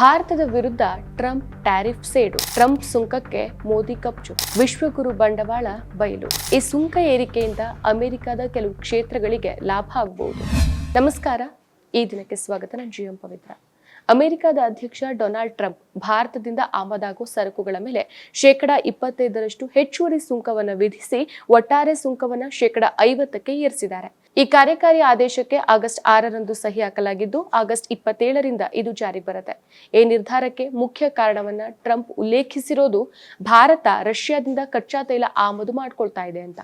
ಭಾರತದ ವಿರುದ್ಧ Trump tariff ಸೇಡು. ಟ್ರಂಪ್ ಸುಂಕಕ್ಕೆ ಮೋದಿ ಕಪ್ಚು ವಿಶ್ವಗುರು ಬಂಡವಾಳ ಬಯಲು. ಈ ಸುಂಕ ಏರಿಕೆಯಿಂದ ಅಮೆರಿಕದ ಕೆಲವು ಕ್ಷೇತ್ರಗಳಿಗೆ ಲಾಭ ಆಗಬಹುದು ನಮಸ್ಕಾರ. ಈ ದಿನಕ್ಕೆ ಸ್ವಾಗತ. ನಾನು ಜಿಎಂ ಪವಿತ್ರ. ಅಮೆರಿಕದ ಅಧ್ಯಕ್ಷ ಡೊನಾಲ್ಡ್ ಟ್ರಂಪ್ ಭಾರತದಿಂದ ಆಮದಾಗುವ ಸರಕುಗಳ ಮೇಲೆ ಶೇಕಡಾ ಇಪ್ಪತ್ತೈದರಷ್ಟು ಹೆಚ್ಚುವರಿ ಸುಂಕವನ್ನು ವಿಧಿಸಿ ಒಟ್ಟಾರೆ ಸುಂಕವನ್ನು ಶೇಕಡಾ ಐವತ್ತಕ್ಕೆ ಏರಿಸಿದ್ದಾರೆ. ಈ ಕಾರ್ಯಕಾರಿ ಆದೇಶಕ್ಕೆ ಆಗಸ್ಟ್ ಆರರಂದು ಸಹಿ ಹಾಕಲಾಗಿದ್ದು, ಆಗಸ್ಟ್ ಇಪ್ಪತ್ತೇಳರಿಂದ ಇದು ಜಾರಿ ಬರುತ್ತೆ. ಈ ನಿರ್ಧಾರಕ್ಕೆ ಮುಖ್ಯ ಕಾರಣವನ್ನ ಟ್ರಂಪ್ ಉಲ್ಲೇಖಿಸಿರೋದು ಭಾರತ ರಷ್ಯಾದಿಂದ ಕಚ್ಚಾ ತೈಲ ಆಮದು ಮಾಡ್ಕೊಳ್ತಾ ಇದೆ ಅಂತ.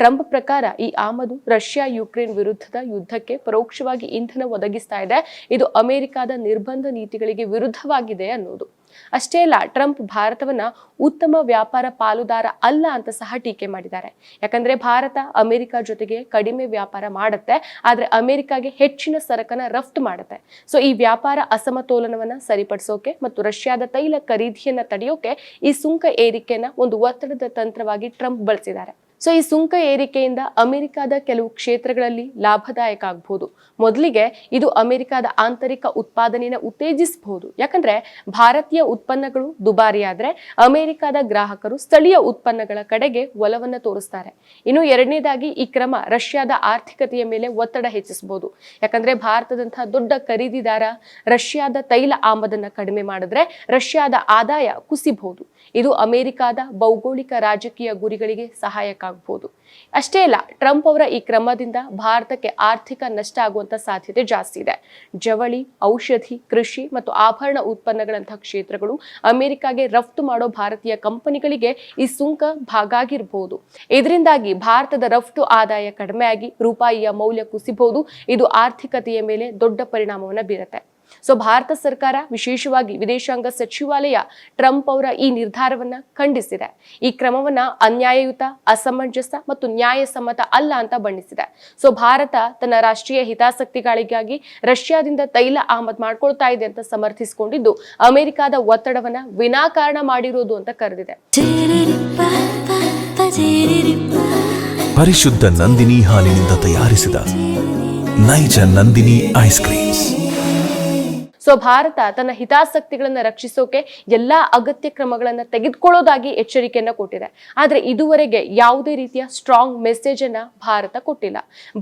ಟ್ರಂಪ್ ಪ್ರಕಾರ ಈ ಆಮದು ರಷ್ಯಾ ಯುಕ್ರೇನ್ ವಿರುದ್ಧದ ಯುದ್ಧಕ್ಕೆ ಪರೋಕ್ಷವಾಗಿ ಇಂಧನ ಒದಗಿಸ್ತಾ ಇದೆ. ಇದು ಅಮೆರಿಕದ ನಿರ್ಬಂಧ ನೀತಿಗಳಿಗೆ ವಿರುದ್ಧವಾಗಿದೆ ಅನ್ನೋದು. ಅಷ್ಟೇ ಅಲ್ಲ, ಟ್ರಂಪ್ ಭಾರತವನ್ನ ಉತ್ತಮ ವ್ಯಾಪಾರ ಪಾಲುದಾರ ಅಲ್ಲ ಅಂತ ಸಹ ಟೀಕೆ ಮಾಡಿದ್ದಾರೆ. ಯಾಕಂದ್ರೆ ಭಾರತ ಅಮೆರಿಕ ಜೊತೆಗೆ ಕಡಿಮೆ ವ್ಯಾಪಾರ ಮಾಡುತ್ತೆ, ಆದ್ರೆ ಅಮೆರಿಕಾಗೆ ಹೆಚ್ಚಿನ ಸರಕನ್ನ ರಫ್ತು ಮಾಡುತ್ತೆ. ಸೊ ಈ ವ್ಯಾಪಾರ ಅಸಮತೋಲನವನ್ನ ಸರಿಪಡಿಸೋಕೆ ಮತ್ತು ರಷ್ಯಾದ ತೈಲ ಖರೀದಿಯನ್ನ ತಡೆಯೋಕೆ ಈ ಸುಂಕ ಏರಿಕೆಯನ್ನ ಒಂದು ಒತ್ತಡದ ತಂತ್ರವಾಗಿ ಟ್ರಂಪ್ ಬಳಸಿದ್ದಾರೆ. ಸೊ ಈ ಸುಂಕ ಏರಿಕೆಯಿಂದ ಅಮೆರಿಕದ ಕೆಲವು ಕ್ಷೇತ್ರಗಳಲ್ಲಿ ಲಾಭದಾಯಕ ಆಗಬಹುದು ಮೊದಲಿಗೆ ಇದು ಅಮೆರಿಕದ ಆಂತರಿಕ ಉತ್ಪಾದನೆಯನ್ನು ಉತ್ತೇಜಿಸಬಹುದು ಯಾಕಂದ್ರೆ ಭಾರತೀಯ ಉತ್ಪನ್ನಗಳು ದುಬಾರಿಯಾದ್ರೆ ಅಮೆರಿಕದ ಗ್ರಾಹಕರು ಸ್ಥಳೀಯ ಉತ್ಪನ್ನಗಳ ಕಡೆಗೆ ಒಲವನ್ನು ತೋರಿಸ್ತಾರೆ. ಇನ್ನು ಎರಡನೇದಾಗಿ ಈ ಕ್ರಮ ರಷ್ಯಾದ ಆರ್ಥಿಕತೆಯ ಮೇಲೆ ಒತ್ತಡ ಹೆಚ್ಚಿಸಬಹುದು ಯಾಕಂದ್ರೆ ಭಾರತದಂತಹ ದೊಡ್ಡ ಖರೀದಿದಾರ ರಷ್ಯಾದ ತೈಲ ಆಮದನ್ನ ಕಡಿಮೆ ಮಾಡಿದ್ರೆ ರಷ್ಯಾದ ಆದಾಯ ಕುಸಿಬಹುದು ಇದು ಅಮೆರಿಕದ ಭೌಗೋಳಿಕ ರಾಜಕೀಯ ಗುರಿಗಳಿಗೆ ಸಹಾಯಕ ಆಗಬಹುದು. ಅಷ್ಟೇ ಅಲ್ಲ, ಟ್ರಂಪ್ ಅವರ ಈ ಕ್ರಮದಿಂದ ಭಾರತಕ್ಕೆ ಆರ್ಥಿಕ ನಷ್ಟ ಆಗುವಂತ ಸಾಧ್ಯತೆ ಜಾಸ್ತಿ ಇದೆ. ಜವಳಿ, ಔಷಧಿ, ಕೃಷಿ ಮತ್ತು ಆಭರಣ ಉತ್ಪನ್ನಗಳಂತಹ ಕ್ಷೇತ್ರಗಳು ಅಮೆರಿಕಾಗೆ ರಫ್ತು ಮಾಡೋ ಭಾರತೀಯ ಕಂಪನಿಗಳಿಗೆ ಈ ಸುಂಕ ಭಾಗಾಗಿರಬಹುದು. ಇದರಿಂದಾಗಿ ಭಾರತದ ರಫ್ತು ಆದಾಯ ಕಡಿಮೆಯಾಗಿ, ರೂಪಾಯಿಯ ಮೌಲ್ಯ ಕುಸಿಬಹುದು. ಇದು ಆರ್ಥಿಕತೆಯ ಮೇಲೆ ದೊಡ್ಡ ಪರಿಣಾಮವನ್ನು ಬೀರುತ್ತೆ. ಸೊ ಭಾರತ ಸರ್ಕಾರ, ವಿಶೇಷವಾಗಿ ವಿದೇಶಾಂಗ ಸಚಿವಾಲಯ, ಟ್ರಂಪ್ ಅವರ ಈ ನಿರ್ಧಾರವನ್ನ ಖಂಡಿಸಿದೆ. ಈ ಕ್ರಮವನ್ನ ಅನ್ಯಾಯಯುತ, ಅಸಮಂಜಸ ಮತ್ತು ನ್ಯಾಯಸಮ್ಮತ ಅಲ್ಲ ಅಂತ ಬಣ್ಣಿಸಿದೆ. ಸೊ ಭಾರತ ತನ್ನ ರಾಷ್ಟ್ರೀಯ ಹಿತಾಸಕ್ತಿಗಳಿಗಾಗಿ ರಷ್ಯಾದಿಂದ ತೈಲ ಆಮದ್ ಮಾಡ್ಕೊಳ್ತಾ ಇದೆ ಅಂತ ಸಮರ್ಥಿಸಿಕೊಂಡಿದ್ದು, ಅಮೆರಿಕದ ಒತ್ತಡವನ್ನ ವಿನಾಕಾರಣ ಮಾಡಿರೋದು ಅಂತ ಕರೆದಿದೆ. ಪರಿಶುದ್ಧ ನಂದಿನಿ ಹಾಲಿನಿಂದ ತಯಾರಿಸಿದ ನೈಜ Nandini ice creams. So Bharat ತನ್ನ ಹಿತಾಸಕ್ತಿಗಳನ್ನ ರಕ್ಷಿಸೋಕೆ ಎಲ್ಲಾ ಅಗತ್ಯ ಕ್ರಮಗಳನ್ನ ತೆಗೆದುಕೊಳ್ಳೋದಾಗಿ ಎಚ್ಚರಿಕೆಯನ್ನ ಕೊಟ್ಟಿದೆ. ಆದ್ರೆ ಇದುವರೆಗೆ ಯಾವುದೇ ರೀತಿಯ ಸ್ಟ್ರಾಂಗ್ ಮೆಸೇಜ್ ಅನ್ನ ಭಾರತ ಕೊಟ್ಟಿಲ್ಲ.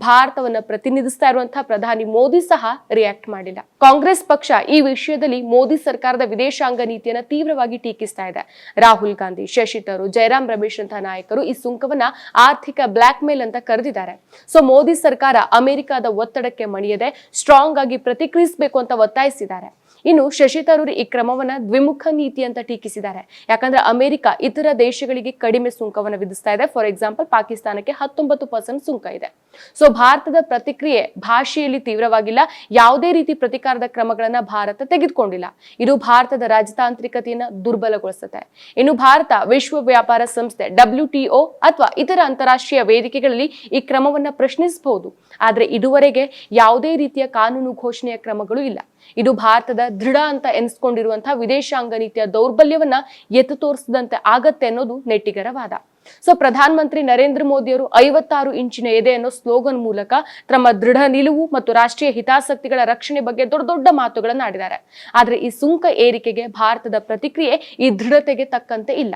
ಭಾರತವನ್ನ ಪ್ರತಿನಿಧಿಸ್ತಾ ಇರುವಂತಹ ಪ್ರಧಾನಿ ಮೋದಿ ಸಹ ರಿಯಾಕ್ಟ್ ಮಾಡಿಲ್ಲ. ಕಾಂಗ್ರೆಸ್ ಪಕ್ಷ ಈ ವಿಷಯದಲ್ಲಿ ಮೋದಿ ಸರ್ಕಾರದ ವಿದೇಶಾಂಗ ನೀತಿಯನ್ನ ತೀವ್ರವಾಗಿ ಟೀಕಿಸ್ತಾ ಇದೆ. ರಾಹುಲ್ ಗಾಂಧಿ, ಶಶಿ ತರೂರ್, ಜಯರಾಮ್ ರಮೇಶ್ ಅಂತ ನಾಯಕರು ಈ ಸುಂಕವನ್ನ ಆರ್ಥಿಕ ಬ್ಲಾಕ್ ಮೇಲ್ ಅಂತ ಕರೆದಿದ್ದಾರೆ. ಸೊ ಮೋದಿ ಸರ್ಕಾರ ಅಮೆರಿಕದ ಒತ್ತಡಕ್ಕೆ ಮಣಿಯದೆ ಸ್ಟ್ರಾಂಗ್ ಆಗಿ ಪ್ರತಿಕ್ರಿಯಿಸಬೇಕು ಅಂತ ಒತ್ತಾಯಿಸಿದ್ದಾರೆ. ಇನ್ನು ಶಶಿ ತರೂರ್ ಈ ಕ್ರಮವನ್ನ ದ್ವಿಮುಖ ನೀತಿ ಅಂತ ಟೀಕಿಸಿದ್ದಾರೆ. ಯಾಕಂದ್ರೆ ಅಮೆರಿಕ ಇತರ ದೇಶಗಳಿಗೆ ಕಡಿಮೆ ಸುಂಕವನ್ನು ವಿಧಿಸ್ತಾ ಇದೆ. ಫಾರ್ ಎಕ್ಸಾಂಪಲ್ ಪಾಕಿಸ್ತಾನಕ್ಕೆ ಹತ್ತೊಂಬತ್ತು ಪರ್ಸೆಂಟ್ ಸುಂಕ ಇದೆ. ಸೊ ಭಾರತದ ಪ್ರತಿಕ್ರಿಯೆ ಭಾಷೆಯಲ್ಲಿ ತೀವ್ರವಾಗಿಲ್ಲ. ಯಾವುದೇ ರೀತಿ ಪ್ರತಿಕಾರದ ಕ್ರಮಗಳನ್ನ ಭಾರತ ತೆಗೆದುಕೊಂಡಿಲ್ಲ. ಇದು ಭಾರತದ ರಾಜತಾಂತ್ರಿಕತೆಯನ್ನ ದುರ್ಬಲಗೊಳಿಸುತ್ತೆ. ಇನ್ನು ಭಾರತ ವಿಶ್ವ ವ್ಯಾಪಾರ ಸಂಸ್ಥೆ ಡಬ್ಲ್ಯೂ ಟಿಒ ಅಥವಾ ಇತರ ಅಂತಾರಾಷ್ಟ್ರೀಯ ವೇದಿಕೆಗಳಲ್ಲಿ ಈ ಕ್ರಮವನ್ನ ಪ್ರಶ್ನಿಸಬಹುದು. ಆದ್ರೆ ಇದುವರೆಗೆ ಯಾವುದೇ ರೀತಿಯ ಕಾನೂನು ಘೋಷಣೆಯ ಕ್ರಮಗಳು ಇಲ್ಲ. ಇದು ಭಾರತದ ದೃಢ ಅಂತ ಎನಿಸ್ಕೊಂಡಿರುವಂತಹ ವಿದೇಶಾಂಗ ನೀತಿಯ ದೌರ್ಬಲ್ಯವನ್ನ ಎತ್ತು ತೋರಿಸದಂತೆ ಆಗತ್ತೆ ಅನ್ನೋದು ನೆಟ್ಟಿಗರ ವಾದ. ಸೊ ಪ್ರಧಾನ ಮಂತ್ರಿ ನರೇಂದ್ರ ಮೋದಿಯವರು ಐವತ್ತಾರು ಇಂಚಿನ ಎದೆ ಅನ್ನೋ ಸ್ಲೋಗನ್ ಮೂಲಕ ತಮ್ಮ ದೃಢ ನಿಲುವು ಮತ್ತು ರಾಷ್ಟ್ರೀಯ ಹಿತಾಸಕ್ತಿಗಳ ರಕ್ಷಣೆ ಬಗ್ಗೆ ದೊಡ್ಡ ದೊಡ್ಡ ಮಾತುಗಳನ್ನು ಆಡಿದ್ದಾರೆ. ಆದ್ರೆ ಈ ಸುಂಕ ಏರಿಕೆಗೆ ಭಾರತದ ಪ್ರತಿಕ್ರಿಯೆ ಈ ದೃಢತೆಗೆ ತಕ್ಕಂತೆ ಇಲ್ಲ.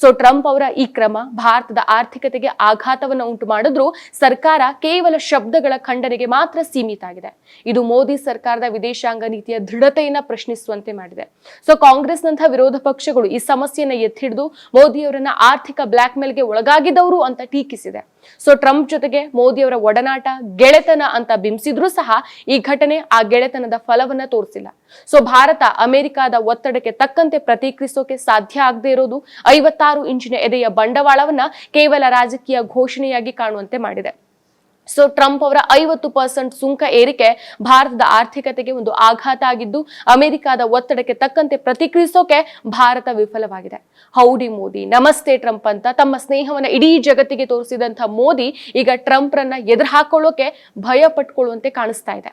ಸೊ ಟ್ರಂಪ್ ಅವರ ಈ ಕ್ರಮ ಭಾರತದ ಆರ್ಥಿಕತೆಗೆ ಆಘಾತವನ್ನು ಉಂಟು ಮಾಡಿದ್ರು. ಸರ್ಕಾರ ಕೇವಲ ಶಬ್ದಗಳ ಖಂಡನೆಗೆ ಮಾತ್ರ ಸೀಮಿತ ಆಗಿದೆ. ಇದು ಮೋದಿ ಸರ್ಕಾರದ ವಿದೇಶಾಂಗ ನೀತಿಯ ದೃಢತೆಯನ್ನ ಪ್ರಶ್ನಿಸುವಂತೆ ಮಾಡಿದೆ. ಸೊ ಕಾಂಗ್ರೆಸ್ನಂತಹ ವಿರೋಧ ಪಕ್ಷಗಳು ಈ ಸಮಸ್ಯೆಯನ್ನ ಎತ್ತಿಡಿದು ಮೋದಿಯವರನ್ನ ಆರ್ಥಿಕ ಬ್ಲಾಕ್ ಮೇಲ್ಗೆ ಒಳಗಾಗಿದವರು ಅಂತ ಟೀಕಿಸಿದೆ. ಸೊ ಟ್ರಂಪ್ ಜೊತೆಗೆ ಮೋದಿಯವರ ಒಡನಾಟ ಗೆಳೆತನ ಅಂತ ಬಿಂಬಿಸಿದ್ರು ಸಹ ಈ ಘಟನೆ ಆ ಗೆಳೆತನದ ಫಲವನ್ನ ತೋರಿಸಿಲ್ಲ. ಸೊ ಭಾರತ ಅಮೆರಿಕದ ಒತ್ತಡಕ್ಕೆ ತಕ್ಕಂತೆ ಪ್ರತಿಕ್ರಿಯಿಸೋಕೆ ಸಾಧ್ಯ ಆಗದೆ ಇರೋದು ಐವತ್ತಾರು ಇಂಚಿನ ಎದೆಯ ಬಂಡವಾಳವನ್ನ ಕೇವಲ ರಾಜಕೀಯ ಘೋಷಣೆಯಾಗಿ ಕಾಣುವಂತೆ ಮಾಡಿದೆ. ಸೊ ಟ್ರಂಪ್ ಅವರ ಐವತ್ತು ಪರ್ಸೆಂಟ್ ಸುಂಕ ಏರಿಕೆ ಭಾರತದ ಆರ್ಥಿಕತೆಗೆ ಒಂದು ಆಘಾತ ಆಗಿದ್ದು, ಅಮೆರಿಕದ ಒತ್ತಡಕ್ಕೆ ತಕ್ಕಂತೆ ಪ್ರತಿಕ್ರಿಯಿಸೋಕೆ ಭಾರತ ವಿಫಲವಾಗಿದೆ. ಹೌಡಿ ಮೋದಿ, ನಮಸ್ತೆ ಟ್ರಂಪ್ ಅಂತ ತಮ್ಮ ಸ್ನೇಹವನ್ನು ಇಡೀ ಜಗತ್ತಿಗೆ ತೋರಿಸಿದಂಥ ಮೋದಿ ಈಗ ಟ್ರಂಪ್ರನ್ನ ಎದುರು ಹಾಕೊಳ್ಳೋಕೆ ಭಯ ಪಟ್ಕೊಳ್ಳುವಂತೆ ಕಾಣಿಸ್ತಾ ಇದೆ.